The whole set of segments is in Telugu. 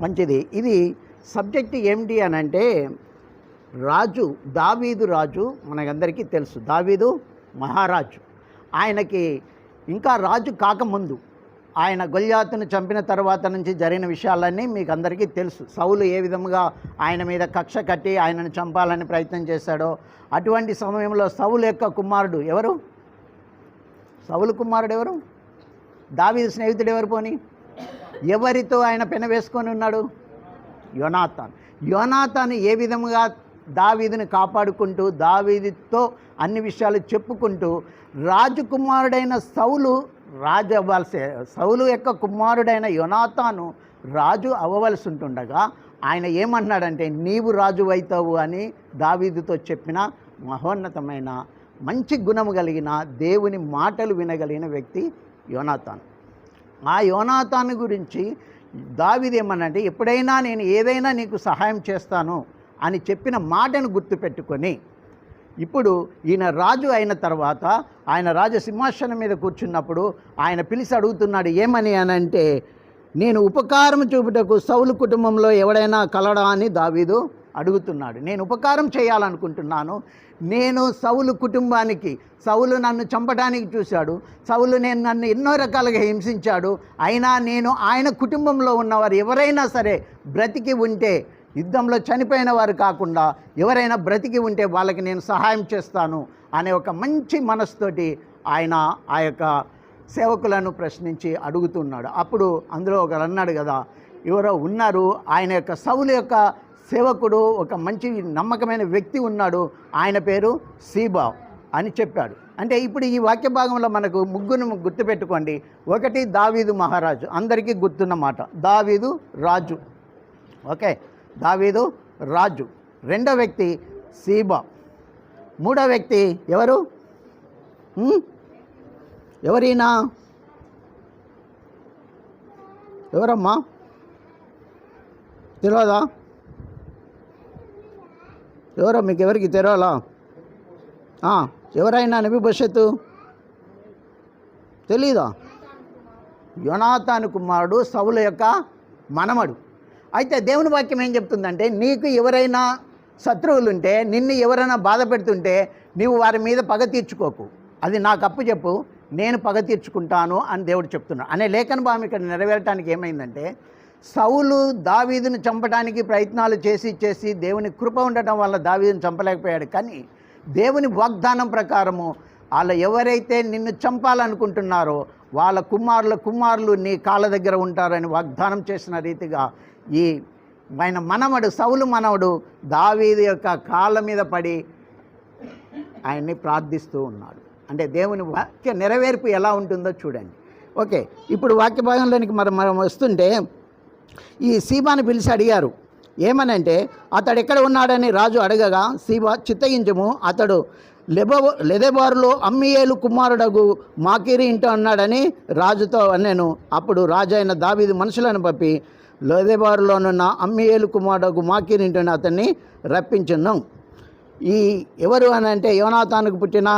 మంచిది. ఇది సబ్జెక్ట్ ఏమిటి అని అంటే రాజు దావీదు రాజు మనకందరికీ తెలుసు. దావీదు మహారాజు. ఆయనకి ఇంకా రాజు కాకముందు ఆయన గొల్యాతును చంపిన తర్వాత నుంచి జరిగిన విషయాలన్నీ మీకు అందరికీ తెలుసు. సౌలు ఏ విధముగా ఆయన మీద కక్ష కట్టి ఆయనను చంపాలని ప్రయత్నం చేశాడో అటువంటి సమయంలో సౌలు యొక్క కుమారుడు ఎవరు? సౌలు కుమారుడు ఎవరు? దావీదు స్నేహితుడు ఎవరు పోని? ఎవరితో ఆయన పెన వేసుకొని ఉన్నాడు? యోనాథాన్ యోనాథాన్ ఏ విధముగా దావీదిని కాపాడుకుంటూ దావీదితో అన్ని విషయాలు చెప్పుకుంటూ రాజకుమారుడైన సౌలు రాజు అవ్వాల్సి సౌలు యొక్క కుమారుడైన యోనాతాను రాజు అవ్వవలసి ఉంటుండగా ఆయన ఏమన్నాడంటే నీవు రాజు అవుతావు అని దావీదుతో చెప్పిన మహోన్నతమైన మంచి గుణము కలిగిన దేవుని మాటలు వినగలిగిన వ్యక్తి యోనాతాన్. ఆ యోనాతాను గురించి దావిది ఏమన్నంటే ఎప్పుడైనా నేను ఏదైనా నీకు సహాయం చేస్తాను అని చెప్పిన మాటను గుర్తుపెట్టుకొని ఇప్పుడు ఈయన రాజు అయిన తర్వాత ఆయన రాజ సింహాసనం మీద కూర్చున్నప్పుడు ఆయన పిలిచి అడుగుతున్నాడు ఏమని అని అంటే నేను ఉపకారం చూపుటకు సౌలు కుటుంబంలో ఎవడైనా కలడా అని దావీదు అడుగుతున్నాడు. నేను ఉపకారం చేయాలనుకుంటున్నాను. నేను సౌలు కుటుంబానికి సౌలు నన్ను చంపడానికి చూశాడు సౌలు నేను నన్ను ఎన్నో రకాలుగా హింసించాడు. అయినా నేను ఆయన కుటుంబంలో ఉన్నవారు ఎవరైనా సరే బ్రతికి ఉంటే యుద్ధంలో చనిపోయిన వారు కాకుండా ఎవరైనా బ్రతికి ఉంటే వాళ్ళకి నేను సహాయం చేస్తాను అనే ఒక మంచి మనసుతోటి ఆయన ఆ యొక్క సేవకులను ప్రశ్నించి అడుగుతున్నాడు. అప్పుడు అందులో ఒకరు అన్నాడు కదా ఎవరో ఉన్నారు ఆయన యొక్క సౌలు యొక్క సేవకుడు ఒక మంచి నమ్మకమైన వ్యక్తి ఉన్నాడు. ఆయన పేరు సీబా అని చెప్పాడు. అంటే ఇప్పుడు ఈ వాక్య భాగంలో మనకు ముగ్గురు గుర్తుపెట్టుకోండి. ఒకటి దావీదు మహారాజు. అందరికీ గుర్తున్న మాట. దావీదు రాజు. ఓకే? దావీదు రాజు. రెండో వ్యక్తి సీబా. మూడో వ్యక్తి ఎవరు? ఎవరైనా? ఎవరమ్మా? తెలియదా ఎవరో మీకు ఎవరికి తెరవాలా? ఎవరైనా నబి భవిష్యత్తు? తెలీదా? యునాథాను కుమారుడు సౌల యొక్క మనమడు. అయితే దేవుని వాక్యం ఏం చెప్తుందంటే నీకు ఎవరైనా శత్రువులుంటే నిన్ను ఎవరైనా బాధ పెడుతుంటే నీవు వారి మీద పగ తీర్చుకోకు. అది నాకు అప్పు చెప్పు నేను పగ తీర్చుకుంటాను అని దేవుడు చెప్తున్నాడు. అనే లేఖన భావం ఇక్కడ నెరవేరటానికి ఏమైందంటే సౌలు దావీదును చంపడానికి ప్రయత్నాలు చేసి చేసి దేవుని కృప ఉండటం వల్ల దావీదును చంపలేకపోయాడు. కానీ దేవుని వాగ్దానం ప్రకారము వాళ్ళ ఎవరైతే నిన్ను చంపాలనుకుంటున్నారో వాళ్ళ కుమారుల కుమారులు నీ కాళ్ళ దగ్గర ఉంటారని వాగ్దానం చేసిన రీతిగా ఈ ఆయన మనవడు సౌలు మనవడు దావీది యొక్క కాళ్ళ మీద పడి ఆయన్ని ప్రార్థిస్తూ ఉన్నాడు. అంటే దేవుని వాక్య నెరవేర్పు ఎలా ఉంటుందో చూడండి. ఓకే ఇప్పుడు వాక్య భాగంలోనికి మనం మనం వస్తుంటే ఈ సీబాని పిలిచి అడిగారు. ఏమనంటే అతడు ఎక్కడ ఉన్నాడని రాజు అడగగా సీబా చిత్తగించము అతడు లెబో లెదెబారులో అమ్మియేలు కుమారుడగు మాకిరి ఇంట ఉన్నాడని రాజుతో నేను అప్పుడు రాజు అయిన దావీదు మనుషులను పంపి లెదెబారులోనున్న అమ్మియేలు కుమారుడగు మాకిరి ఇంటని అతన్ని రప్పించున్నాం. ఈ ఎవరు అని అంటే యోనాతానుకు పుట్టిన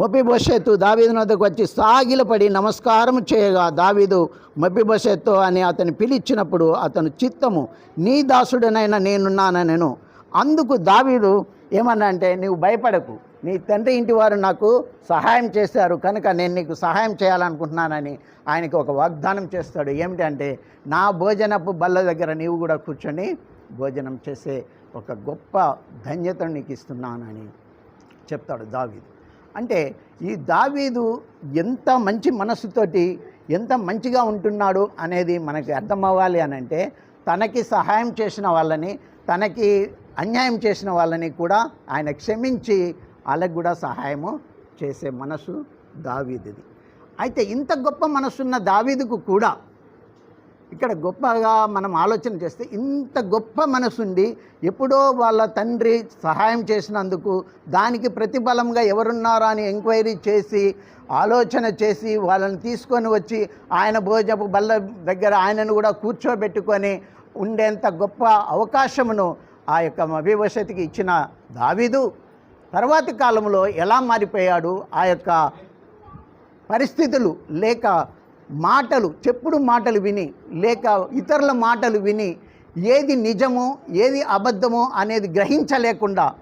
మొబిబోషెత్తు దావీదు వద్దకు వచ్చి సాగిలపడి నమస్కారం చేయగా దావీదు మొబిబోషెత్తు అని అతని పిలిచినప్పుడు అతను చిత్తము నీ దాసుడనైనా నేనున్నానను అందుకు దావీదు ఏమన్నా అంటే నీవు భయపడకు. నీ తండ్రి ఇంటి వారు నాకు సహాయం చేశారు. కనుక నేను నీకు సహాయం చేయాలనుకుంటున్నానని ఆయనకు ఒక వాగ్దానం చేస్తాడు. ఏమిటంటే నా భోజనపు బల్ల దగ్గర నీవు కూడా కూర్చొని భోజనం చేసే ఒక గొప్ప ధన్యతను నీకు ఇస్తున్నానని చెప్తాడు దావీదు. అంటే ఈ దావీదు ఎంత మంచి మనస్సుతోటి ఎంత మంచిగా ఉంటున్నాడు అనేది మనకి అర్థమవ్వాలి అని అంటే తనకి సహాయం చేసిన వాళ్ళని తనకి అన్యాయం చేసిన వాళ్ళని కూడా ఆయన క్షమించి వాళ్ళకి కూడా సహాయము చేసే మనసు దావీదుది. అయితే ఇంత గొప్ప మనసున్న దావీదుకు కూడా ఇక్కడ గొప్పగా మనం ఆలోచన చేస్తే ఇంత గొప్ప మనసుండి ఎప్పుడో వాళ్ళ తండ్రి సహాయం చేసినందుకు దానికి ప్రతిఫలంగా ఎవరున్నారా అని ఎంక్వైరీ చేసి ఆలోచన చేసి వాళ్ళని తీసుకొని వచ్చి ఆయన భోజపు బల్ల దగ్గర ఆయనను కూడా కూర్చోబెట్టుకొని ఉండేంత గొప్ప అవకాశమును ఆ యొక్క అభివశతికి ఇచ్చిన దావీదు. తర్వాతి కాలంలో ఎలా మారిపోయాడు? ఆ యొక్క పరిస్థితులు లేక మాటలు చెప్పుడు మాటలు విని లేక ఇతరుల మాటలు విని ఏది నిజమో ఏది అబద్ధమో అనేది గ్రహించలేకుండా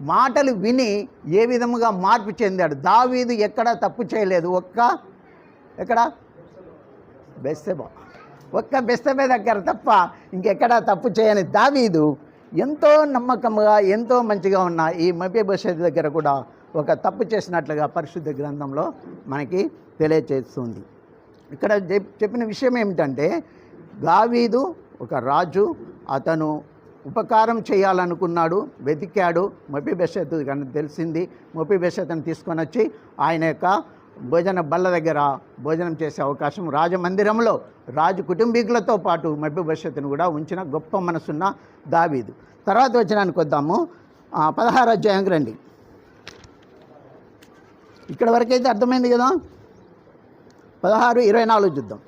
మాటలు విని ఏ విధముగా మార్పు చెందాడు? దావీదు ఎక్కడ తప్పు చేయలేదు. ఒక్క ఎక్కడ? బెస్తెబా ఒక్క బెస్తబే దగ్గర తప్ప ఇంకెక్కడా తప్పు చేయని దావీదు ఎంతో నమ్మకంగా ఎంతో మంచిగా ఉన్న ఈ మభ్య దగ్గర కూడా ఒక తప్పు చేసినట్లుగా పరిశుద్ధ గ్రంథంలో మనకి తెలియచేస్తుంది. ఇక్కడ చెప్పిన విషయం ఏమిటంటే దావీదు ఒక రాజు అతను ఉపకారం చేయాలనుకున్నాడు వెతికాడు మొపి కానీ తెలిసింది మొపిబెషత్ని తీసుకొని వచ్చి ఆయన యొక్క భోజన బల్ల దగ్గర భోజనం చేసే అవకాశం రాజమందిరంలో రాజు కుటుంబీకులతో పాటు మభ్యభవిష్యత్తును కూడా ఉంచిన గొప్ప మనసున్న దావీదు. తర్వాత వచ్చినానికి వద్దాము. పదహారు అధ్యాయంకి రండి. ఇక్కడ వరకైతే అర్థమైంది కదా? పదహారు ఇరవై నాలుగు చూద్దాం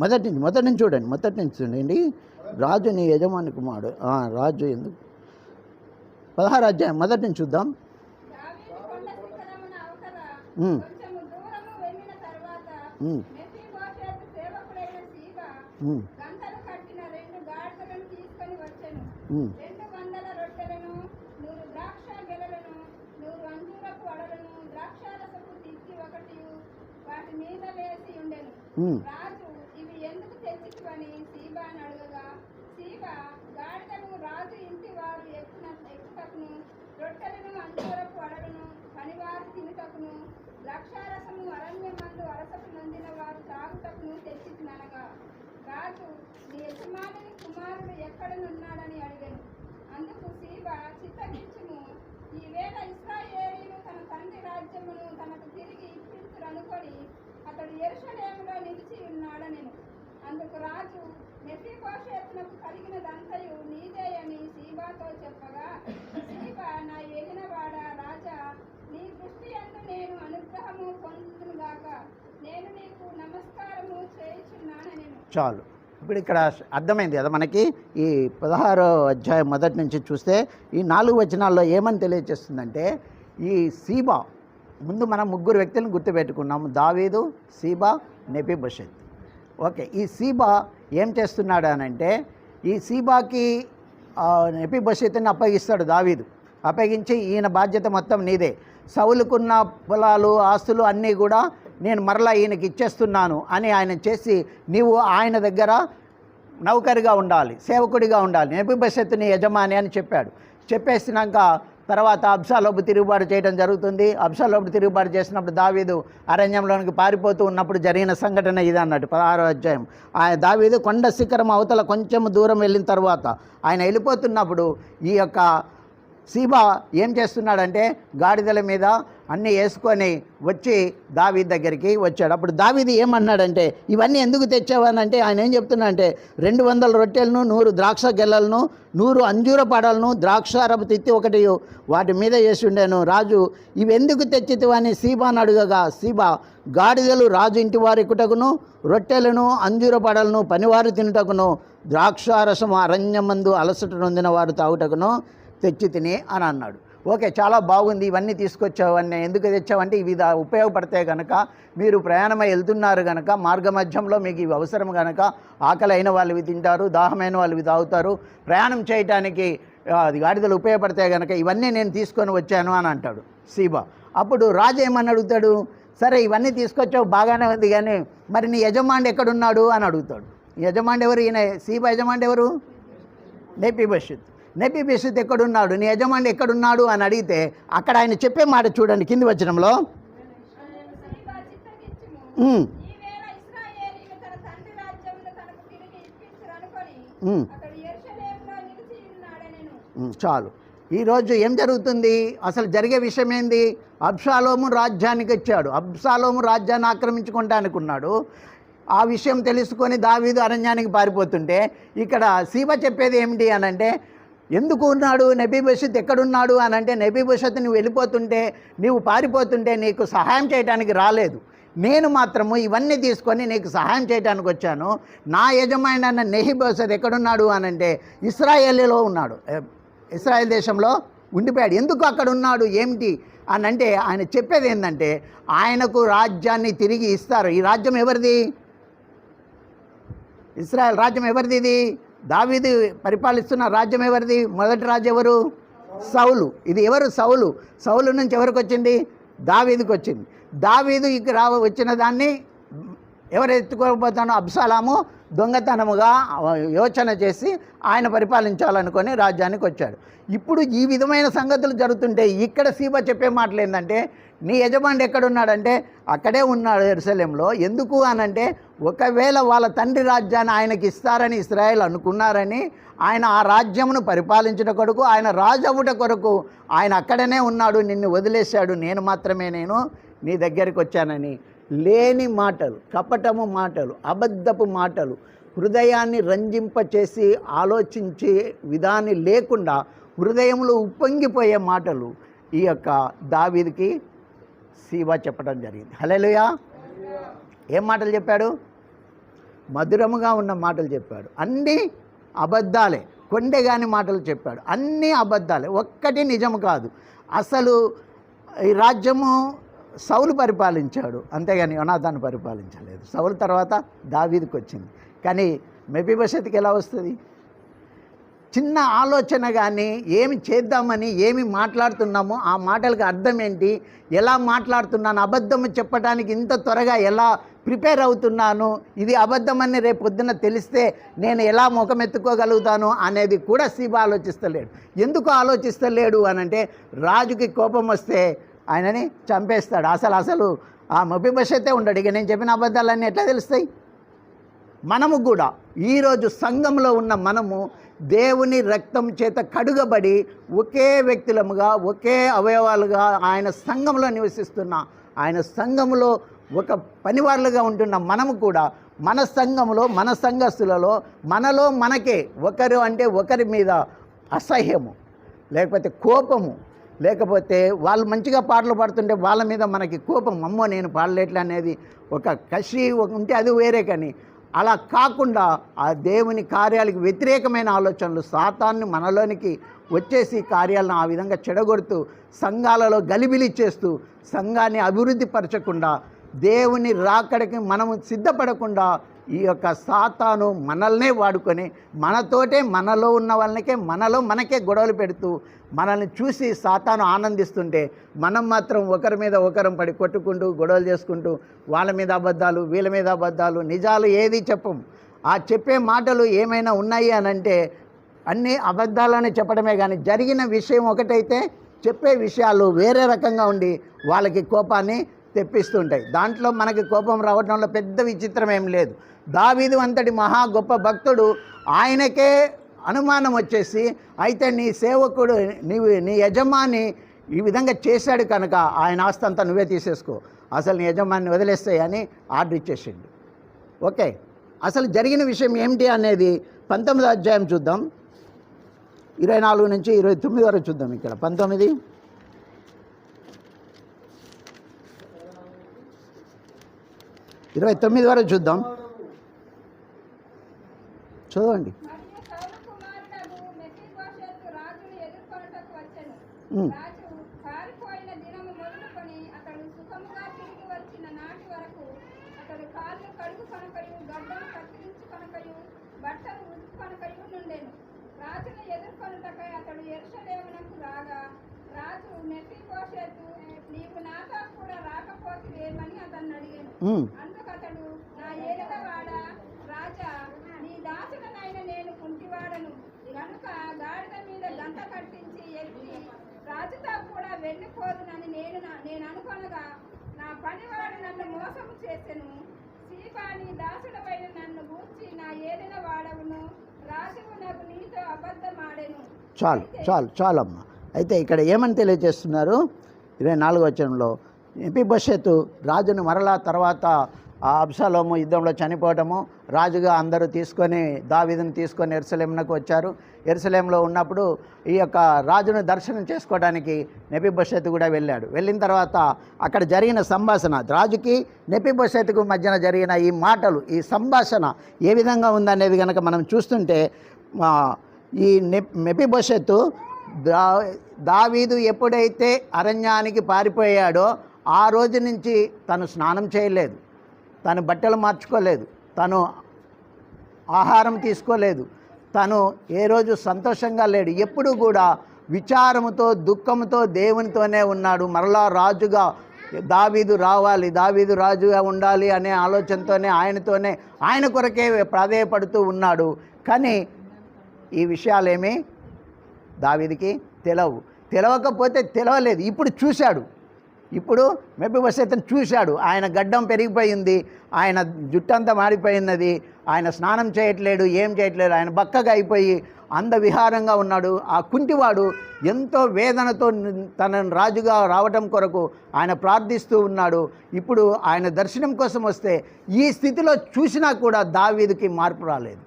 మొదటి నుంచి మొదటి నుంచి చూడండి మొదటి నుంచి చూడండి. రాజు నీ యజమాని కుమారుడు. రాజు ఎందుకు? పదహారు అధ్యాయం మొదటి నుంచి చూద్దాం దావీదు కొండ శిఖరమున అవతల ఉమ్, కొంచెము దూరము వెళ్ళిన తరువాత ఉమ్, మెఫీబోషెతు సేవకుడైన సీబా ఉమ్, గంటలు కట్టిన రెండు గాడిదలను తీసుకొని వచ్చెను. రెండు వందల రొట్టెలను నూరు ద్రాక్ష గెలలను నూరు అంజూరపు అడలను ద్రాక్షారసపు తిత్తి ఒకటి వాటి మీద వేసి ఉండెను ఉమ్, రాజు ఇవి ఎందుకు తెచ్చిటివని సీబాని అడగగా సీబా గాడిదను రాజు ఇంటి వారు ఎక్కున ఎక్కుటకును రొట్టెలను అంజూరపు అడలను పనివారు తినుటకును ద్రాక్షారసము అరణ్యమందు అరసపు నొందిన వారు తాగుటకును తెచ్చిననగా రాజు నీ యజమానుని కుమారుడు ఎక్కడనున్నాడని అడిగాను. అందుకు శీబ చిత్తగించుము. ఈవేళ ఇస్రాయేలీలు తన తండ్రి రాజ్యమును తనకు తిరిగి ఇప్పించురనుకొని అతడు ఎరుషలేములో నిలిచి ఉన్నాడనెను. అందుకు రాజు మెఫీబోషేతునకు కలిగినదంతయు నీదే అని సీబాతో చెప్పగా సీబా నా ఏలినవాడ రాజా నీ దృష్టి అందు నేను అనుగ్రహము పొందునుగాక. నేను నీకు నమస్కారము చేయుచున్నానని చాలు. ఇప్పుడు ఇక్కడ అర్థమైంది కదా మనకి ఈ పదహారో అధ్యాయం మొదటి నుంచి చూస్తే ఈ నాలుగు వచనాల్లో ఏమని తెలియజేస్తుందంటే ఈ సీబా ముందు మనం ముగ్గురు వ్యక్తులను గుర్తుపెట్టుకున్నాము దావీదు సీబా నెపిబషత్ ఓకే ఈ సీబా ఏం చేస్తున్నాడు అని అంటే ఈ సీబాకి నెపిబషత్ని అప్పగిస్తాడు దావీదు. అప్పగించి ఈయన బాధ్యత మొత్తం నీదే. సౌలుకున్న పొలాలు ఆస్తులు అన్నీ కూడా నేను మరలా ఈయనకి ఇచ్చేస్తున్నాను అని ఆయన చేసి నీవు ఆయన దగ్గర నౌకరిగా ఉండాలి సేవకుడిగా ఉండాలి. నెపిబషత్తు నీ యజమాని అని చెప్పాడు. చెప్పేసినాక తర్వాత అబ్సాలోపు తిరుగుబాటు చేయడం జరుగుతుంది. అబ్సాలోపు తిరుగుబాటు చేసినప్పుడు దావీదు అరణ్యంలోనికి పారిపోతూ ఉన్నప్పుడు జరిగిన సంఘటన ఇది అన్నట్టు. పదహారో అధ్యాయం. ఆయన దావీదు కొండ శిఖరం అవతల కొంచెం దూరం వెళ్ళిన తర్వాత ఆయన వెళ్ళిపోతున్నప్పుడు ఈ యొక్క సీబా ఏం చేస్తున్నాడంటే గాడిదల మీద అన్నీ వేసుకొని వచ్చి దావీ దగ్గరికి వచ్చాడు. అప్పుడు దావీది ఏమన్నాడంటే ఇవన్నీ ఎందుకు తెచ్చావనంటే ఆయన ఏం చెప్తున్నాడంటే రెండు వందల రొట్టెలను నూరు ద్రాక్ష గెల్లలను నూరు అంజూర పడలను ద్రాక్షారపు తిత్తి ఒకటి వాటి మీద వేసి ఉండేను. రాజు ఇవి ఎందుకు తెచ్చితివని సీబాను అడుగగా సీబా గాడిదలు రాజు ఇంటి వారి ఎక్కుటకును రొట్టెలను అంజూర పడలను పనివారు తినుటకును ద్రాక్షారసం అరణ్యమందు అలసట నొందిన వారు తాగుటకును తెచ్చి తిని అని అన్నాడు. ఓకే చాలా బాగుంది ఇవన్నీ తీసుకొచ్చావు అన్న ఎందుకు తెచ్చావంటే ఇవి ఉపయోగపడతాయి కనుక మీరు ప్రయాణమై వెళ్తున్నారు కనుక మార్గ మధ్యంలో మీకు ఇవి అవసరం కనుక ఆకలి అయిన వాళ్ళు ఇవి తింటారు దాహమైన వాళ్ళు ఇవి తాగుతారు ప్రయాణం చేయటానికి అది గాడిదలు ఉపయోగపడతాయి కనుక ఇవన్నీ నేను తీసుకొని వచ్చాను అని అంటాడు సీబా. అప్పుడు రాజు ఏమని అడుగుతాడు? సరే ఇవన్నీ తీసుకొచ్చావు బాగానే ఉంది కానీ మరి నీ యజమాని ఎక్కడున్నాడు అని అడుగుతాడు. యజమాని ఎవరు? ఈయన సీబా యజమాని ఎవరు? నేపీ బషిత్ నెపి బషిత్ ఎక్కడున్నాడు? నీ యజమాని ఎక్కడున్నాడు? అని అడిగితే అక్కడ ఆయన చెప్పే మాట చూడండి కింది ఉమ్, చాలు. ఈరోజు ఏం జరుగుతుంది? అసలు జరిగే విషయం ఏంది? అబ్షాలోము రాజ్యానికి వచ్చాడు. అబ్షాలోము రాజ్యాన్ని ఆక్రమించుకుంటానికి ఉన్నాడు. ఆ విషయం తెలుసుకొని దావీదు అరణ్యానికి పారిపోతుంటే ఇక్కడ సీబ చెప్పేది ఏమిటి అని అంటే ఎందుకు ఉన్నాడు? నబీ భవిష్యత్ ఎక్కడున్నాడు? అని అంటే నబీ భవిష్యత్ నువ్వు వెళ్ళిపోతుంటే నీవు పారిపోతుంటే నీకు సహాయం చేయడానికి రాలేదు. నేను మాత్రము ఇవన్నీ తీసుకొని నీకు సహాయం చేయడానికి వచ్చాను. నా యజమాని అన్న నెహి భవిష్యత్ ఎక్కడున్నాడు? అని అంటే ఇస్రాయేలీలో ఉన్నాడు. ఇస్రాయేల్ దేశంలో ఉండిపోయాడు. ఎందుకు అక్కడ ఉన్నాడు? ఏమిటి? అని అంటే ఆయన చెప్పేది ఏంటంటే ఆయనకు రాజ్యాన్ని తిరిగి ఇస్తారు. ఈ రాజ్యం ఎవరిది? ఇస్రాయల్ రాజ్యం ఎవరిది ఇది? దావీది పరిపాలిస్తున్న రాజ్యం ఎవరిది? మొదటి రాజు ఎవరు? సౌలు. ఇది ఎవరు? సౌలు. సౌలు నుంచి ఎవరికి వచ్చింది? దావీదికి వచ్చింది. దావీదు ఇక రా వచ్చిన దాన్ని ఎవరు ఎత్తుకోకపోతానో అబ్సలాము దొంగతనముగా యోచన చేసి ఆయన పరిపాలించాలనుకొని రాజ్యానికి వచ్చాడు. ఇప్పుడు ఈ విధమైన సంగతులు జరుగుతుంటే ఇక్కడ సీబ చెప్పే మాటలు ఏంటంటే నీ యజమాని ఎక్కడున్నాడంటే అక్కడే ఉన్నాడు ఎరుసలేంలో ఎందుకు అనంటే ఒకవేళ వాళ్ళ తండ్రి రాజ్యాన్ని ఆయనకి ఇస్తారని ఇస్రాయేల్ అనుకున్నారని ఆయన ఆ రాజ్యమును పరిపాలించుట కొరకు ఆయన రాజవుట కొరకు ఆయన అక్కడనే ఉన్నాడు నిన్ను వదిలేశాడు నేను మాత్రమే నేను నీ దగ్గరికి వచ్చానని. లేని మాటలు కపటము మాటలు అబద్ధపు మాటలు హృదయాన్ని రంజింపచేసి ఆలోచించే విధాన్ని లేకుండా హృదయంలో ఉప్పొంగిపోయే మాటలు ఈ యొక్క దావీదికి శివ చెప్పడం జరిగింది. హలేలుయా ఏం మాటలు చెప్పాడు? మధురముగా ఉన్న మాటలు చెప్పాడు. అన్నీ అబద్ధాలే కొండెగాని మాటలు చెప్పాడు. అన్నీ అబద్ధాలే ఒక్కటి నిజం కాదు. అసలు ఈ రాజ్యము సౌలు పరిపాలించాడు. అంతేగాని యోనాథాన్ని పరిపాలించలేదు. సౌలు తర్వాత దావీదికి వచ్చింది కానీ మెబిభవిష్యత్తుకి ఎలా వస్తుంది? చిన్న ఆలోచన కానీ ఏమి చేద్దామని ఏమి మాట్లాడుతున్నామో ఆ మాటలకు అర్థం ఏంటి? ఎలా మాట్లాడుతున్నాను? అబద్ధము చెప్పడానికి ఇంత త్వరగా ఎలా ప్రిపేర్ అవుతున్నాను? ఇది అబద్ధమని రేపు పొద్దున్న తెలిస్తే నేను ఎలా ముఖం ఎత్తుకోగలుగుతాను అనేది కూడా శివ ఆలోచిస్తలేడు. ఎందుకు ఆలోచిస్తలేడు అని అంటే రాజుకి కోపం వస్తే ఆయనని చంపేస్తాడు. అసలు అసలు ఆ మభిభషతే ఉండడు. ఇక నేను చెప్పిన అబద్ధాలన్నీ ఎట్లా తెలుస్తాయి? మనము కూడా ఈరోజు సంఘంలో ఉన్న మనము దేవుని రక్తం చేత కడుగబడి ఒకే వ్యక్తులముగా ఒకే అవయవాలుగా ఆయన సంఘంలో నివసిస్తున్న ఆయన సంఘంలో ఒక పనివాళ్ళుగా ఉంటున్న మనము కూడా మన సంఘంలో మన సంఘస్థులలో మనలో మనకే ఒకరు అంటే ఒకరి మీద అసహ్యము లేకపోతే కోపము లేకపోతే వాళ్ళు మంచిగా పాటలు పాడుతుంటే వాళ్ళ మీద మనకి కోపం అమ్మో నేను పాడలేట్లే అనేది ఒక కసి ఉంటే అది వేరే కానీ అలా కాకుండా ఆ దేవుని కార్యాలకు వ్యతిరేకమైన ఆలోచనలు సాతాన్ని మనలోనికి వచ్చేసి కార్యాలను ఆ విధంగా చెడగొడుతూ సంఘాలలో గలిబిలి చేస్తూ సంఘాన్ని అభివృద్ధి పరచకుండా దేవుని రాకడికి మనము సిద్ధపడకుండా ఈ యొక్క సాతాను మనల్నే వాడుకొని మనతోటే మనలో ఉన్న వాళ్ళకే మనలో మనకే గొడవలు పెడుతూ మనల్ని చూసి సాతాను ఆనందిస్తుంటే మనం మాత్రం ఒకరి మీద ఒకరం పడి కొట్టుకుంటూ గొడవలు చేసుకుంటూ వాళ్ళ మీద అబద్ధాలు వీళ్ళ మీద అబద్ధాలు నిజాలు ఏది చెప్పం. ఆ చెప్పే మాటలు ఏమైనా ఉన్నాయి అని అంటే అన్నీ అబద్ధాలని చెప్పడమే కానీ జరిగిన విషయం ఒకటైతే చెప్పే విషయాలు వేరే రకంగా ఉండి వాళ్ళకి కోపాన్ని తెప్పిస్తుంటాయి దాంట్లో మనకి కోపం రావడంలో పెద్ద విచిత్రం ఏం లేదు. దావీదు అంతటి మహా గొప్ప భక్తుడు ఆయనకే అనుమానం వచ్చేసి అయితే నీ సేవకుడు నీవు నీ యజమాని ఈ విధంగా చేశాడు కనుక ఆయన ఆస్తి అంతా నువ్వే తీసేసుకో. అసలు నీ యజమాని వదిలేస్తాయని ఆర్డర్ ఇచ్చేసిండు. ఓకే. అసలు జరిగిన విషయం ఏమిటి అనేది పంతొమ్మిదో అధ్యాయం చూద్దాం. ఇరవై నాలుగు నుంచి ఇరవై తొమ్మిది వరకు చూద్దాం ఇక్కడ. పంతొమ్మిది. ఇరవై తొమ్మిది వరకు చూద్దాం చదవండి మరియు సౌలు కుమారుడగు మెఫీబోషెతు రాజును ఎదుర్కొనుటకు వచ్చెను. ఉమ్. రాజు పారిపోయిన దినము మొదలుకొని అతడు సుఖముగా తిరిగి వచ్చిన నాటి వరకు అతడు కాళ్ళు కడుగుకొనకయు గడ్డను కత్తిరించుకొనకయు బట్టలు ఉతుకొనకయు నుండెను రాజును ఎదుర్కొనుటకై అతడు యెరూషలేమునకు రాగా రాజు మెఫీబోషెతు నీవు నాతో కూడా రాకపోతివేమని అతన్ని అడిగాను ఉమ్, అందుకు అతడు నా ఏలుగవాడా రాజా నీ దాసుడనైన నేను కుంటివాడను గనుక గాడిద మీద గంట కట్టించి ఎత్తి రాజుతో కూడా వెళ్ళిపోదునని నేను నా- నేను అనుకొనగా నా పనివాడు నన్ను మోసము చేసెను సీబా నీ దాసుడవైన నన్ను గూర్చి నా ఏలిన వాడవును రాజువు నాకు నీతో అబద్ధమాడెను చాలు చాలు చాలు అమ్మ అయితే ఇక్కడ ఏమని తెలియజేస్తున్నారు? ఇరవై నాలుగు వచనంలో ఎపిబషత్తు రాజును మరలా తర్వాత ఆ అబ్సలోము యుద్ధంలో చనిపోవటము రాజుగా అందరూ తీసుకొని దావీదుని తీసుకొని ఎరుసలేంనకు వచ్చారు. ఎరుసలేంలో ఉన్నప్పుడు ఈ యొక్క రాజును దర్శనం చేసుకోవడానికి నెపిబొషెత్ కూడా వెళ్ళాడు. వెళ్ళిన తర్వాత అక్కడ జరిగిన సంభాషణ రాజుకి నెపిబొషెత్కు మధ్యన జరిగిన ఈ మాటలు ఈ సంభాషణ ఏ విధంగా ఉందనేది కనుక మనం చూస్తుంటే ఈ మెపిబొషత్తు దా దావీదు ఎప్పుడైతే అరణ్యానికి పారిపోయాడో ఆ రోజు నుంచి తను స్నానం చేయలేదు. తను బట్టలు మార్చుకోలేదు. తను ఆహారం తీసుకోలేదు. తను ఏ రోజు సంతోషంగా లేడు. ఎప్పుడు కూడా విచారముతో దుఃఖంతో దేవునితోనే ఉన్నాడు. మరలా రాజుగా దావీదు రావాలి దావీదు రాజుగా ఉండాలి అనే ఆలోచనతోనే ఆయనతోనే ఆయన కొరకే ప్రాధేయపడుతూ ఉన్నాడు. కానీ ఈ విషయాలేమీ దావీదికి తెలవు. తెలవకపోతే తెలవలేదు. ఇప్పుడు చూశాడు. ఇప్పుడు మెప్పివసతను చూశాడు. ఆయన గడ్డం పెరిగిపోయింది. ఆయన జుట్టంతా మారిపోయినది ఆయన స్నానం చేయట్లేడు ఏం చేయట్లేడు. ఆయన బక్కగా అయిపోయి అందవిహారంగా ఉన్నాడు. ఆ కుంటివాడు ఎంతో వేదనతో తనను రాజుగా రావటం కొరకు ఆయన ప్రార్థిస్తూ ఉన్నాడు. ఇప్పుడు ఆయన దర్శనం కోసం వస్తే ఈ స్థితిలో చూసినా కూడా దావీదికి మార్పు రాలేదు.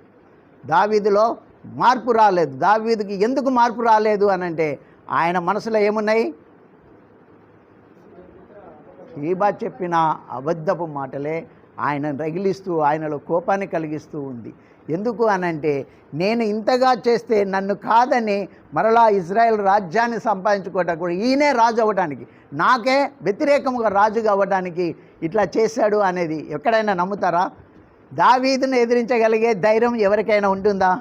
దావీదిలో మార్పు రాలేదు. దావీదుకి ఎందుకు మార్పు రాలేదు అని అంటే ఆయన మనసులో ఏమున్నాయి? హీబా చెప్పిన అబద్ధపు మాటలే ఆయన రగిలిస్తూ ఆయనలో కోపాన్ని కలిగిస్తూ ఉంది. ఎందుకు అనంటే నేను ఇంతగా చేస్తే నన్ను కాదని మరలా ఇజ్రాయెల్ రాజ్యాన్ని సంపాదించుకోవటం కూడా ఈయనే రాజు అవ్వడానికి నాకే వ్యతిరేకముగా రాజుగా అవ్వడానికి ఇట్లా చేశాడు అనేది ఎక్కడైనా నమ్ముతారా? దావీదును ఎదిరించగలిగే ధైర్యం ఎవరికైనా ఉంటుందా?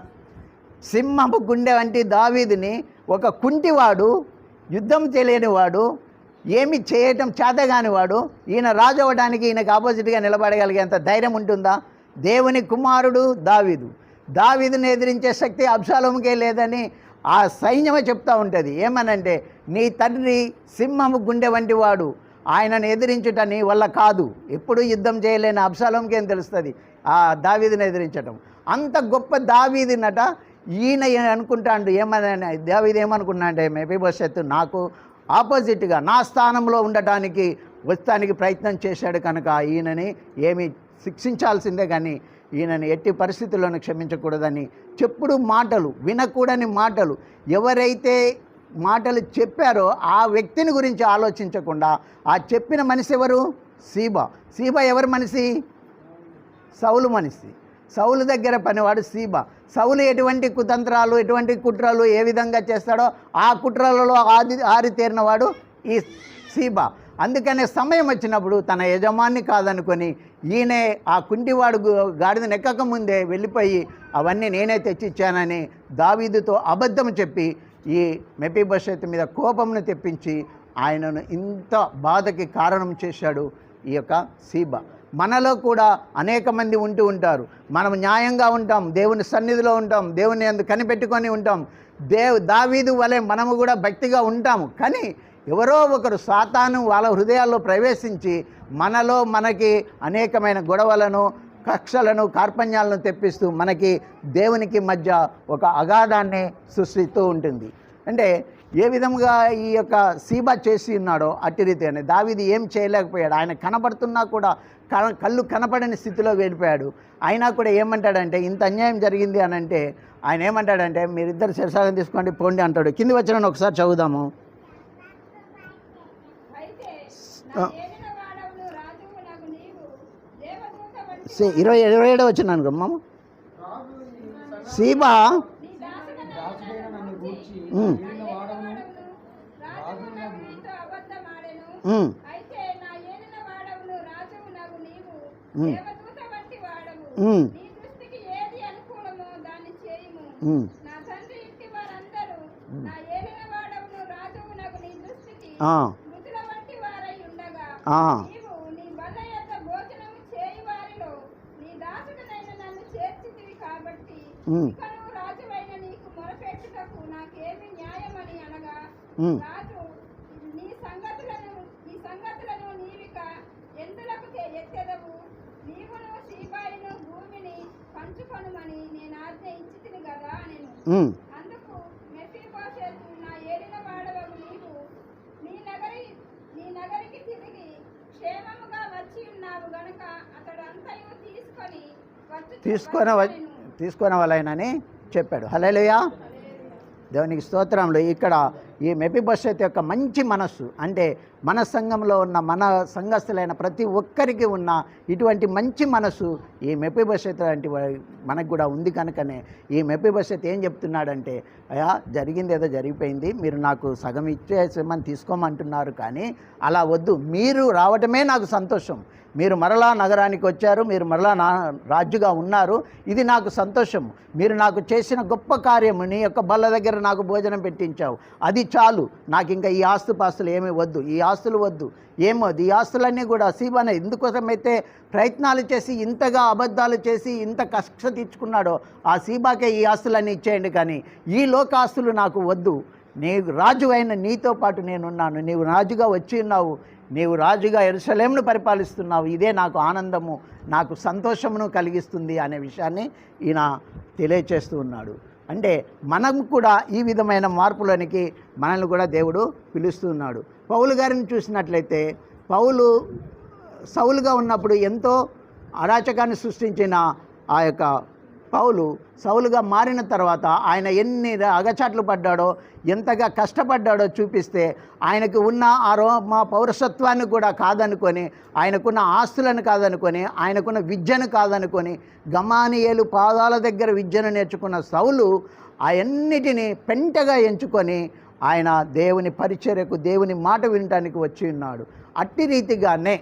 సింహపు గుండె వంటి దావీదుని ఒక కుంటివాడు యుద్ధం తెలియనివాడు ఏమి చేయటం చేతగానివాడు ఈయన రాజు అవ్వడానికి ఈయనకు ఆపోజిట్గా నిలబడగలిగేంత ధైర్యం ఉంటుందా? దేవుని కుమారుడు దావీదు. దావీదుని ఎదిరించే శక్తి అబ్షాలోముకే లేదని ఆ సైన్యమే చెప్తా ఉంటుంది. ఏమనంటే నీ తండ్రి సింహము గుండె వంటి వాడు. ఆయనను ఎదిరించుట నీ వల్ల కాదు. ఎప్పుడు యుద్ధం చేయలేని అబ్షాలంకేం తెలుస్తుంది. ఆ దావీదిని ఎదిరించటం. అంత గొప్ప దావీదినట ఈయన అనుకుంటాడు ఏమని దావీదు ఏమనుకున్నా అంటే మేబీ భవిష్యత్తు నాకు ఆపోజిట్గా నా స్థానంలో ఉండటానికి వస్తానికి ప్రయత్నం చేశాడు కనుక ఈయనని ఏమి శిక్షించాల్సిందే కానీ ఈయనని ఎట్టి పరిస్థితుల్లోనూ క్షమించకూడదని చెప్పుడు మాటలు వినకూడని మాటలు ఎవరైతే మాటలు చెప్పారో ఆ వ్యక్తిని గురించి ఆలోచించకుండా ఆ చెప్పిన మనిషి ఎవరు? సీబా. సీబా ఎవరి మనిషి? సౌలు మనిషి. సౌలు దగ్గర పనివాడు సీబా. సౌలు ఎటువంటి కుతంత్రాలు ఎటువంటి కుట్రలు ఏ విధంగా చేస్తాడో ఆ కుట్రలలో ఆది ఆరితేరినవాడు ఈ సీబా. అందుకనే సమయం వచ్చినప్పుడు తన యజమాన్ని కాదనుకొని ఈయనే ఆ కుంటివాడు గాడిద నెక్కక ముందే వెళ్ళిపోయి అవన్నీ నేనే తెచ్చిచ్చానని దావీదుతో అబద్ధం చెప్పి ఈ మెపిబషత్ మీద కోపంను తెప్పించి ఆయనను ఇంత బాధకి కారణం చేశాడు ఈ యొక్క సీబా. మనలో కూడా అనేక మంది ఉంటూ ఉంటారు. మనం న్యాయంగా ఉంటాం దేవుని సన్నిధిలో ఉంటాం దేవుని అందు కనిపెట్టుకొని ఉంటాం. దేవ్ దావీదు వలె మనము కూడా భక్తిగా ఉంటాము. కానీ ఎవరో ఒకరు సాతాను వాళ్ళ హృదయాల్లో ప్రవేశించి మనలో మనకి అనేకమైన గొడవలను కక్షలను కార్పణ్యాలను తెప్పిస్తూ మనకి దేవునికి మధ్య ఒక అగాధాన్ని సృష్టిస్తూ ఉంటుంది. అంటే ఏ విధంగా ఈ యొక్క సీబా చేసి ఉన్నాడో అట్టి రీతిగానే దావిది ఏం చేయలేకపోయాడు. ఆయన కనబడుతున్నా కూడా కళ్ళు కనపడని స్థితిలో వెళ్ళిపోయాడు. అయినా కూడా ఏమంటాడంటే ఇంత అన్యాయం జరిగింది అని అంటే ఆయన ఏమంటాడంటే మీరిద్దరు శిరసాగం తీసుకోండి పోండి అంటాడు. కింది వచ్చిన ఒకసారి చదువుదాము. ఇరవై ఇరవై ఏడో వచ్చిన అనుకోమ్మ సీబా. రాజువైన నీకు మొరపెట్టుటకు నాకేమి న్యాయమని అనగా ఉమ్, రాజు నీ సంగతులను నీ సంగతులను నీవిక ఎందులకు తె- ఎత్తెదవు నీవును సీబాయిను భూమిని పంచుకొనుమని నేను ఆజ్ఞ ఇచ్చితిని కదా నేను ఉమ్, అందుకు మెఫీబోషెతు నా ఏలిన వాడవగు నీవు నీ నగరి నీ నగరికి తిరిగి క్షేమముగా వచ్చి ఉన్నావు గనుక అతడు వచ్చు తీసుకొని తీసుకొని వాళ్ళని చెప్పాడు. హలేలుయా దేవునికి స్తోత్రంలో ఇక్కడ ఈ మెపిబషత్ యొక్క మంచి మనస్సు. అంటే మన సంఘంలో ఉన్న మన సంఘస్థులైన ప్రతి ఒక్కరికి ఉన్న ఇటువంటి మంచి మనస్సు ఈ మెపిబషత్ లాంటి మనకు కూడా ఉంది కనుకనే. ఈ మెపిబషత్ ఏం చెప్తున్నాడంటే అయ్యా జరిగింది ఏదో జరిగిపోయింది. మీరు నాకు సగం ఇచ్చేసేమని తీసుకోమంటున్నారు కానీ అలా వద్దు. మీరు రావటమే నాకు సంతోషం. మీరు మరలా నగరానికి వచ్చారు. మీరు మరలా నా రాజుగా ఉన్నారు. ఇది నాకు సంతోషం. మీరు నాకు చేసిన గొప్ప కార్యము. నీ యొక్క బల్ల దగ్గర నాకు భోజనం పెట్టించావు. అది చాలు. నాకు ఇంకా ఈ ఆస్తుపాస్తులు ఏమీ వద్దు. ఈ ఆస్తులు వద్దు. ఏమొద్దు ఈ ఆస్తులన్నీ కూడా సీబాన ఎందుకోసమైతే ప్రయత్నాలు చేసి ఇంతగా అబద్ధాలు చేసి ఇంత కష్ట తీర్చుకున్నాడో ఆ సీబాకే ఈ ఆస్తులన్నీ ఇచ్చేయండి కానీ ఈ లోక ఆస్తులు నాకు వద్దు. నీవు రాజు అయిన నీతో పాటు నేనున్నాను. నీవు రాజుగా వచ్చి ఉన్నావు. నీవు రాజుగా ఎరుసలేంను పరిపాలిస్తున్నావు. ఇదే నాకు ఆనందము. నాకు సంతోషమును కలిగిస్తుంది అనే విషయాన్ని ఈయన తెలియచేస్తూ ఉన్నాడు. అంటే మనం కూడా ఈ విధమైన మార్పులోనికి మనల్ని కూడా దేవుడు పిలుస్తున్నాడు. పౌలు గారిని చూసినట్లయితే పౌలు సౌలుగా ఉన్నప్పుడు ఎంతో అరాచకాన్ని సృష్టించిన ఆ యొక్క పౌలు సౌలుగా మారిన తర్వాత ఆయన ఎన్ని అగచాట్లు పడ్డాడో ఎంతగా కష్టపడ్డాడో చూపిస్తే ఆయనకు ఉన్న ఆ మా పౌరసత్వాన్ని కూడా కాదనుకొని ఆయనకున్న ఆస్తులను కాదనుకొని ఆయనకున్న విద్యను కాదనుకొని గమానియేలు పాదాల దగ్గర విద్యను నేర్చుకున్న సౌలు ఆయన్నిటిని పెంటగా ఎంచుకొని ఆయన దేవుని పరిచర్యకు దేవుని మాట వినటానికి వచ్చి ఉన్నాడు. అట్టి రీతిగానే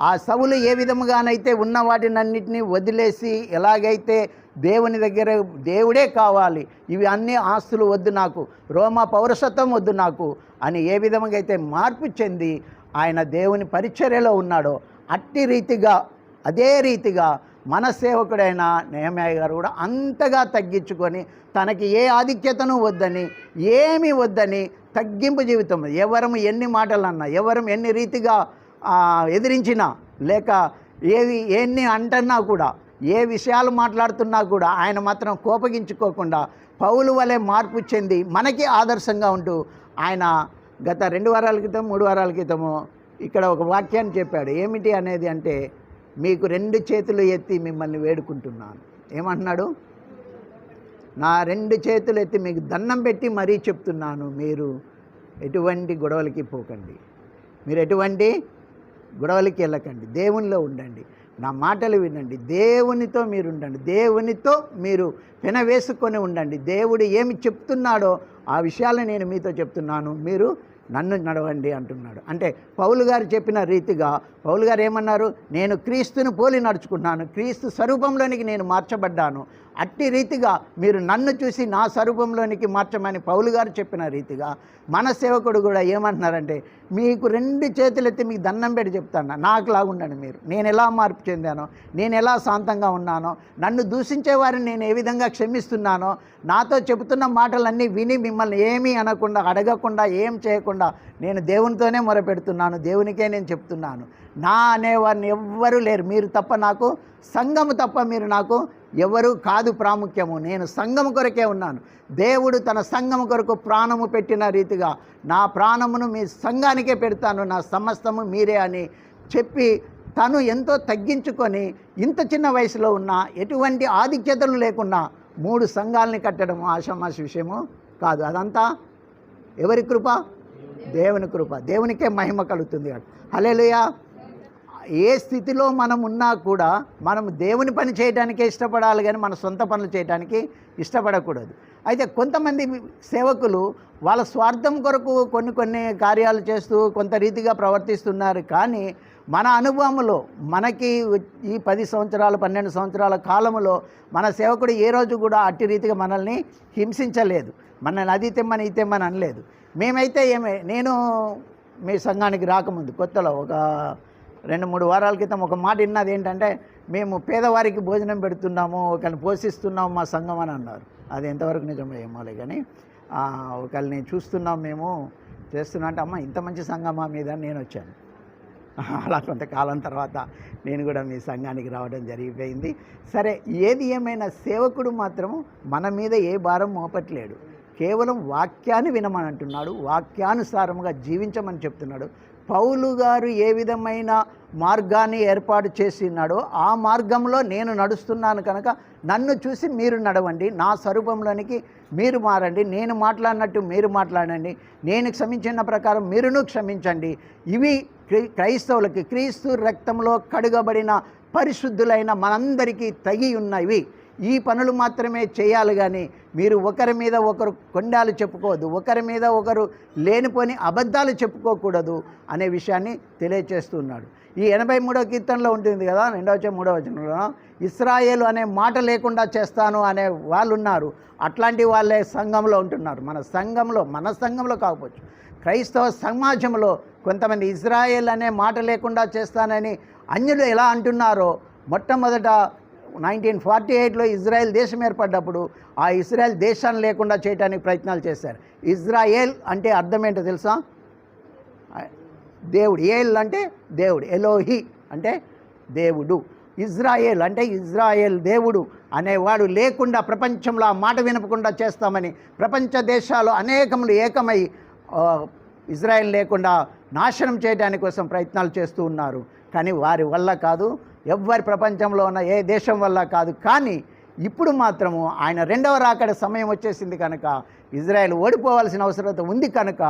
ఆ సవులు ఏ విధముగానైతే ఉన్న వాటినన్నిటినీ వదిలేసి ఎలాగైతే దేవుని దగ్గర దేవుడే కావాలి. ఇవి అన్ని ఆస్తులు వద్దు నాకు. రోమా పౌరసత్వం వద్దు నాకు అని ఏ విధముగా అయితే మార్పు చెంది ఆయన దేవుని పరిచర్యలో ఉన్నాడో అట్టి రీతిగా అదే రీతిగా మన సేవకుడైన నేమయ్య గారు కూడా అంతగా తగ్గించుకొని తనకి ఏ ఆధిక్యతను వద్దని ఏమి వద్దని తగ్గింపు జీవితం. ఎవరం ఎన్ని మాటలు అన్నా ఎవరం ఎన్ని రీతిగా ఎదిరించినా లేక ఏది ఎన్ని అంటన్నా కూడా ఏ విషయాలు మాట్లాడుతున్నా కూడా ఆయన మాత్రం కోపగించుకోకుండా పౌలు వలె మార్పు చెంది మనకి ఆదర్శంగా ఉంటూ ఆయన గత రెండు వారాల క్రితం మూడు వారాల క్రితము ఇక్కడ ఒక వాక్యాన్ని చెప్పాడు. ఏమిటి అనేది అంటే మీకు రెండు చేతులు ఎత్తి మిమ్మల్ని వేడుకుంటున్నాను. ఏమంటున్నాడు? నా రెండు చేతులు ఎత్తి మీకు దండం పెట్టి మరీ చెప్తున్నాను మీరు ఎటువంటి గొడవలకి పోకండి. మీరు ఎటువంటి గొడవలకి వెళ్ళకండి. దేవునిలో ఉండండి. నా మాటలు వినండి. దేవునితో మీరు ఉండండి. దేవునితో మీరు పెనవేసుకొని ఉండండి. దేవుడు ఏమి చెప్తున్నాడో ఆ విషయాలు నేను మీతో చెప్తున్నాను. మీరు నన్ను నడవండి అంటున్నాడు. అంటే పౌలు గారు చెప్పిన రీతిగా పౌలు గారు ఏమన్నారు? నేను క్రీస్తుని పోలి నడుచుకున్నాను. క్రీస్తు స్వరూపంలోనికి నేను మార్చబడ్డాను. అట్టి రీతిగా మీరు నన్ను చూసి నా స్వరూపంలోనికి మార్చమని పౌలు గారు చెప్పిన రీతిగా మన సేవకుడు కూడా ఏమంటున్నారంటే మీకు రెండు చేతులెత్తి మీకు దండం పెట్టి చెప్తాను. నాకు లాగుండండి మీరు. నేను ఎలా మార్పు చెందానో నేను ఎలా శాంతంగా ఉన్నానో నన్ను దూషించే వారిని నేను ఏ విధంగా క్షమిస్తున్నానో నాతో చెబుతున్న మాటలన్నీ విని మిమ్మల్ని ఏమీ అనకుండా అడగకుండా ఏం చేయకుండా నేను దేవునితోనే మొరపెడుతున్నాను. దేవునికే నేను చెప్తున్నాను. నా అనేవారిని ఎవ్వరూ లేరు. మీరు తప్ప నాకు సంఘము తప్ప మీరు నాకు ఎవరు కాదు ప్రాముఖ్యము. నేను సంఘము కొరకే ఉన్నాను. దేవుడు తన సంఘము కొరకు ప్రాణము పెట్టిన రీతిగా నా ప్రాణమును మీ సంఘానికే పెడతాను. నా సమస్తము మీరే అని చెప్పి తను ఎంతో తగ్గించుకొని ఇంత చిన్న వయసులో ఉన్న ఎటువంటి ఆధిక్యతలు లేకుండా మూడు సంఘాలని కట్టడం ఆషామాషి విషయము కాదు. అదంతా ఎవరి కృప? దేవుని కృప. దేవునికే మహిమ కలుగుతుంది. హలేలుయా ఏ స్థితిలో మనం ఉన్నా కూడా మనం దేవుని పని చేయడానికే ఇష్టపడాలి కానీ మన సొంత పనులు చేయడానికి ఇష్టపడకూడదు. అయితే కొంతమంది సేవకులు వాళ్ళ స్వార్థం కొరకు కొన్ని కొన్ని కార్యాలు చేస్తూ కొంత రీతిగా ప్రవర్తిస్తున్నారు. కానీ మన అనుభవంలో మనకి ఈ పది సంవత్సరాలు పన్నెండు సంవత్సరాల కాలంలో మన సేవకుడు ఏ రోజు కూడా అట్టి రీతిగా మనల్ని హింసించలేదు. మనల్ని అది తెమ్మని ఇది తెమ్మని అనలేదు. మేమైతే ఏమే నేను మీ సంఘానికి రాకముందు కొత్తలో ఒక రెండు మూడు వారాల క్రితం ఒక మాట విన్నది ఏంటంటే మేము పేదవారికి భోజనం పెడుతున్నాము ఒకరిని పోషిస్తున్నాము మా సంఘం అని అన్నారు. అది ఎంతవరకు నిజమో ఏమోలే కానీ ఒకరిని చూస్తున్నాం మేము చేస్తున్నాం అంటే అమ్మ ఇంత మంచి సంఘమా మీద నేను వచ్చాను. అలా కొంతకాలం తర్వాత నేను కూడా మీ సంఘానికి రావడం జరిగిపోయింది. సరే ఏది ఏమైనా సేవకుడు మాత్రం మన మీద ఏ భారం మోపట్లేడు. కేవలం వాక్యాన్ని వినమని అంటున్నాడు వాక్యానుసారముగా జీవించమని చెప్తున్నాడు. పౌలు గారు ఏ విధమైన మార్గాన్ని ఏర్పాటు చేసినాడో ఆ మార్గంలో నేను నడుస్తున్నాను కనుక నన్ను చూసి మీరు నడవండి నా స్వరూపంలోనికి మీరు మారండి నేను మాట్లాడినట్టు మీరు మాట్లాడండి నేను క్షమించిన ప్రకారం మీరును క్షమించండి. ఇవి క్రైస్తవులకి క్రీస్తు రక్తంలో కడుగబడిన పరిశుద్ధులైన మనందరికీ తగి ఉన్నవి ఈ పనులు మాత్రమే చేయాలి కానీ మీరు ఒకరి మీద ఒకరు కొండాలు చెప్పుకోవద్దు ఒకరి మీద ఒకరు లేనిపోని అబద్ధాలు చెప్పుకోకూడదు అనే విషయాన్ని తెలియచేస్తున్నాడు. ఈ ఎనభై మూడవ కీర్తనలో ఉంటుంది కదా రెండవ మూడవ వచనంలో ఇస్రాయేల్ అనే మాట లేకుండా చేస్తాను అనే వాళ్ళు ఉన్నారు అట్లాంటి వాళ్ళే సంఘంలో ఉంటున్నారు. మన సంఘంలో మన సంఘంలో కాకపోవచ్చు. క్రైస్తవ సమాజంలో కొంతమంది ఇజ్రాయేల్ అనే మాట లేకుండా చేస్తానని అన్యులు ఎలా అంటున్నారో మొట్టమొదట నైన్టీన్ ఫార్టీ ఎయిట్లో ఇజ్రాయెల్ దేశం ఏర్పడ్డప్పుడు ఆ ఇజ్రాయెల్ దేశాన్ని లేకుండా చేయడానికి ప్రయత్నాలు చేశారు. ఇజ్రాయేల్ అంటే అర్థం ఏంటో తెలుసా? దేవుడు. ఏల్ అంటే దేవుడు. ఎలోహి అంటే దేవుడు. ఇజ్రాయేల్ అంటే ఇజ్రాయేల్ దేవుడు అనేవాడు లేకుండా ప్రపంచంలో ఆ మాట వినపకుండా చేస్తామని ప్రపంచ దేశాలు అనేకములు ఏకమై ఇజ్రాయెల్ లేకుండా నాశనం చేయడానికి కోసం ప్రయత్నాలు చేస్తూ ఉన్నారు. కానీ వారి వల్ల కాదు ఎవ్వరి ప్రపంచంలో ఉన్న ఏ దేశం వల్ల కాదు. కానీ ఇప్పుడు మాత్రము ఆయన రెండవ రాకడ సమయం వచ్చేసింది కనుక ఇజ్రాయెల్ ఓడిపోవాల్సిన అవసరత ఉంది కనుక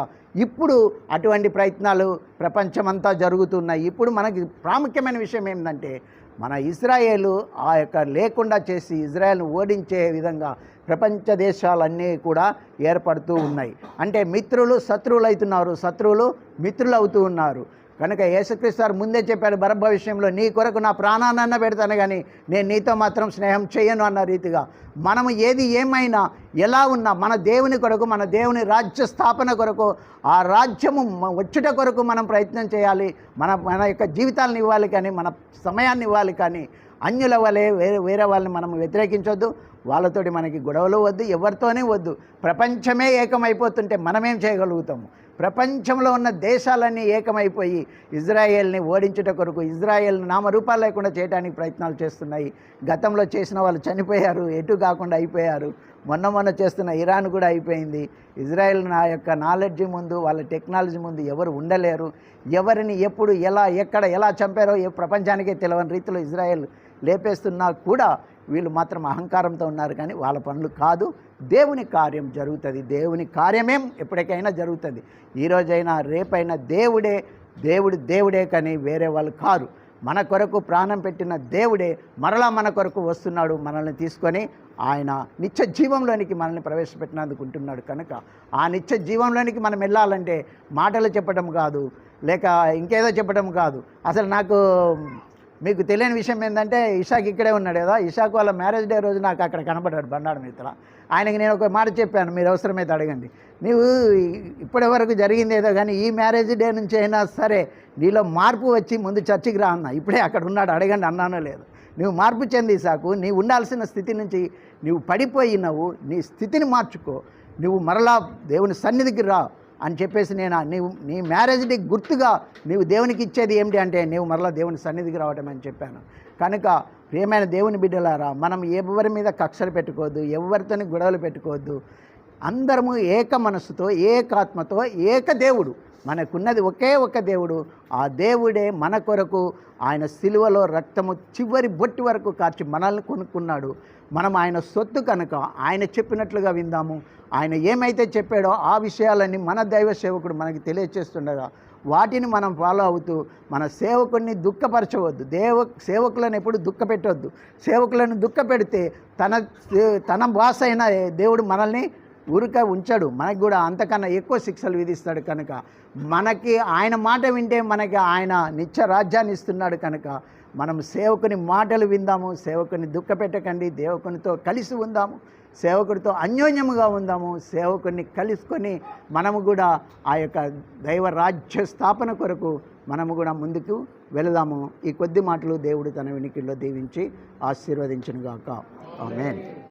ఇప్పుడు అటువంటి ప్రయత్నాలు ప్రపంచమంతా జరుగుతున్నాయి. ఇప్పుడు మనకి ప్రాముఖ్యమైన విషయం ఏంటంటే మన ఇజ్రాయేలు ఆ యొక్క లేకుండా చేసి ఇజ్రాయెల్ను ఓడించే విధంగా ప్రపంచ దేశాలన్నీ కూడా ఏర్పడుతూ ఉన్నాయి. అంటే మిత్రులు శత్రువులు అవుతున్నారు. శత్రువులు మిత్రులు అవుతూ ఉన్నారు. కనుక యేసుక్రీస్తు వారు ముందే చెప్పాడు బరబ్బ విషయంలో నీ కొరకు నా ప్రాణాన్న పెడతాను కానీ నేను నీతో మాత్రం స్నేహం చేయను అన్న రీతిగా. మనము ఏది ఏమైనా ఎలా ఉన్నా మన దేవుని కొరకు మన దేవుని రాజ్య స్థాపన కొరకు ఆ రాజ్యము వచ్చుట కొరకు మనం ప్రయత్నం చేయాలి. మన మన యొక్క జీవితాలను ఇవ్వాలి కానీ మన సమయాన్ని ఇవ్వాలి కానీ అన్యుల వలె వేరే వేరే వాళ్ళని మనం వ్యతిరేకించొద్దు. వాళ్ళతోటి మనకి గొడవలు వద్దు ఎవరితోనే వద్దు. ప్రపంచమే ఏకమైపోతుంటే మనమేం చేయగలుగుతాము? ప్రపంచంలో ఉన్న దేశాలన్నీ ఏకమైపోయి ఇజ్రాయేల్ని ఓడించుట కొరకు ఇజ్రాయేల్ని నామరూపాలు లేకుండా చేయడానికి ప్రయత్నాలు చేస్తున్నాయి. గతంలో చేసిన వాళ్ళు చనిపోయారు ఎటు కాకుండా అయిపోయారు. మొన్న మొన్న చేస్తున్న ఇరాన్ కూడా అయిపోయింది. ఇజ్రాయెల్ నా యొక్క నాలెడ్జ్ ముందు వాళ్ళ టెక్నాలజీ ముందు ఎవరు ఉండలేరు. ఎవరిని ఎప్పుడు ఎలా ఎక్కడ ఎలా చంపారో ఏ ప్రపంచానికే తెలియని రీతిలో ఇజ్రాయెల్ లేపేస్తున్నా కూడా వీళ్ళు మాత్రం అహంకారంతో ఉన్నారు కానీ వాళ్ళ పనులు కాదు. దేవుని కార్యం జరుగుతుంది. దేవుని కార్యమేం ఎప్పటికైనా జరుగుతుంది. ఈరోజైనా రేపైనా దేవుడే దేవుడు దేవుడే కానీ వేరే వాళ్ళు కారు. మన కొరకు ప్రాణం పెట్టిన దేవుడే మరలా మన కొరకు వస్తున్నాడు మనల్ని తీసుకొని ఆయన నిత్య జీవంలోనికి మనల్ని ప్రవేశపెట్టినందుకు ఉంటున్నాడు కనుక. ఆ నిత్య జీవంలోనికి మనం వెళ్ళాలంటే మాటలు చెప్పడం కాదు లేక ఇంకేదో చెప్పడం కాదు. అసలు నాకు మీకు తెలియని విషయం ఏంటంటే ఇషాక్ ఇక్కడే ఉన్నాడు కదా. ఇషాక్ వాళ్ళ మ్యారేజ్ డే రోజు నాకు అక్కడ కనపడ్డాడు బండాడు మిత్ర ఆయనకి నేను ఒక మాట చెప్పాను మీరు అవసరమైతే అడగండి. నీవు ఇప్పటి వరకు జరిగింది ఏదో కానీ ఈ మ్యారేజ్ డే నుంచి అయినా సరే నీలో మార్పు వచ్చి ముందు చర్చికి రా అన్న. ఇప్పుడే అక్కడ ఉన్నాడు అడగండి అన్నానో లేదు. నువ్వు మార్పు చెంది సాకు నీవు ఉండాల్సిన స్థితి నుంచి నువ్వు పడిపోయినవు నీ స్థితిని మార్చుకో. నువ్వు మరలా దేవుని సన్నిధికి రా. అని చెప్పేసి నేను నీవు నీ మ్యారేజ్ గుర్తుగా నీవు దేవునికి ఇచ్చేది ఏమిటి అంటే నీవు మరలా దేవుని సన్నిధికి రావటం అని చెప్పాను. కనుక ప్రియమైన దేవుని బిడ్డలారా మనం ఎవరి మీద కక్షలు పెట్టుకోవద్దు ఎవరితోని గొడవలు పెట్టుకోవద్దు. అందరము ఏక మనస్సుతో ఏకాత్మతో ఏక దేవుడు. మనకున్నది ఒకే ఒక దేవుడు. ఆ దేవుడే మన కొరకు ఆయన సిలువలో రక్తము చివరి బొట్టి వరకు కార్చి మనల్ని కొనుక్కున్నాడు. మనం ఆయన సొత్తు కనుక ఆయన చెప్పినట్లుగా విందాము. ఆయన ఏమైతే చెప్పాడో ఆ విషయాలన్నీ మన దైవ సేవకుడు మనకి తెలియచేస్తుండగా వాటిని మనం ఫాలో అవుతూ మన సేవకుడిని దుఃఖపరచవద్దు. దేవ సేవకులను ఎప్పుడు దుఃఖపెట్టవద్దు. సేవకులను దుఃఖపెడితే తన తన బాస్ అయిన దేవుడు మనల్ని ఊరిక ఉంచాడు. మనకు కూడా అంతకన్నా ఎక్కువ శిక్షలు విధిస్తాడు కనుక. మనకి ఆయన మాట వింటే మనకి ఆయన నిత్య రాజ్యాన్ని ఇస్తున్నాడు కనుక. మనం సేవకుని మాటలు విందాము. సేవకుని దుఃఖపెట్టకండి దేవకునితో కలిసి ఉందాము. సేవకుడితో అన్యోన్యముగా ఉందాము. సేవకుని కలుసుకొని మనము కూడా ఆ యొక్క దైవ రాజ్య స్థాపన కొరకు మనము కూడా ముందుకు వెళదాము. ఈ కొద్ది మాటలు దేవుడు తన వెనుకల్లో దీవించి ఆశీర్వదించునుగాక. ఆమేన్.